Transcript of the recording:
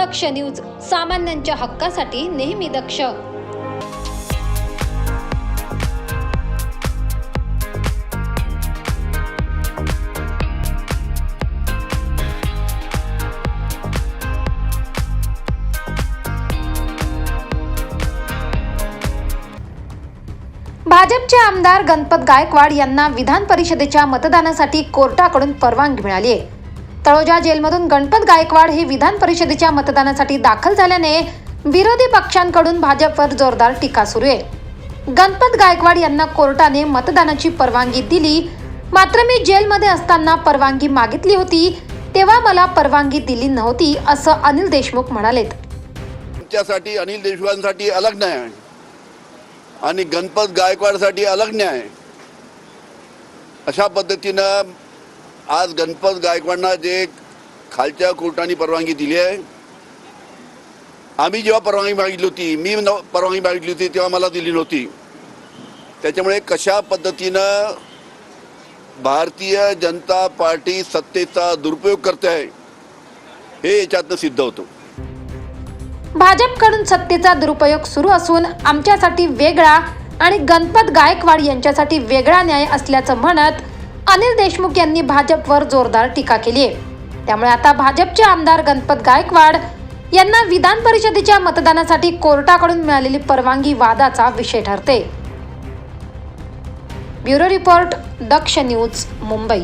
दक्ष news सामान्यांच्या हक्कासाठी नेहमी दक्ष. भाजपचे आमदार गणपत गायकवाड यांना विधान परिषदेच्या मतदानासाठी कोर्टाकडून परवानगी मिळाली आहे. तळोजा जेलमधून गणपत गायकवाड हे विधान परिषदेच्या मतदानासाठी दाखल झाल्याने विरोधी पक्षांकडून भाजपवर जोरदार टीका सुरू आहे. गणपत गायकवाड यांना कोर्टाने मतदानाची परवानगी दिली. मात्र मी जेलमध्ये असताना परवानगी मागितली होती तेव्हा मला परवानगी दिली नव्हती असं अनिल देशमुख म्हणालेत. त्यांच्यासाठी अनिल देशमुखांसाठी अलग न्याय आहे. आणि गणपत गायकवाडसाठी अलग न्याय अशा पद्धतीनं आज गणपत गायकवाडना जे खालच्या कोर्टाने परवानगी दिली आहे आम्ही जेव्हा परवानगी मागितली होती मी न परवानगी मागितली होती तेव्हा मला दिली नव्हती. त्याच्यामुळे कशा पद्धतीनं भारतीय जनता पार्टी सत्तेचा दुरुपयोग करते आहे हे याच्यातनं सिद्ध होतं. भाजपकडून सत्तेचा दुरुपयोग सुरू असून आमच्यासाठी वेगळा आणि गणपत गायकवाड यांच्यासाठी वेगळा न्याय असल्याचं म्हणत अनिल देशमुख यांनी भाजपवर जोरदार टीका केली आहे. त्यामुळे आता भाजपचे आमदार गणपत गायकवाड यांना विधान परिषदेच्या मतदानासाठी कोर्टाकडून मिळालेली परवानगी वादाचा विषय ठरते. Bureau report Daksh news Mumbai.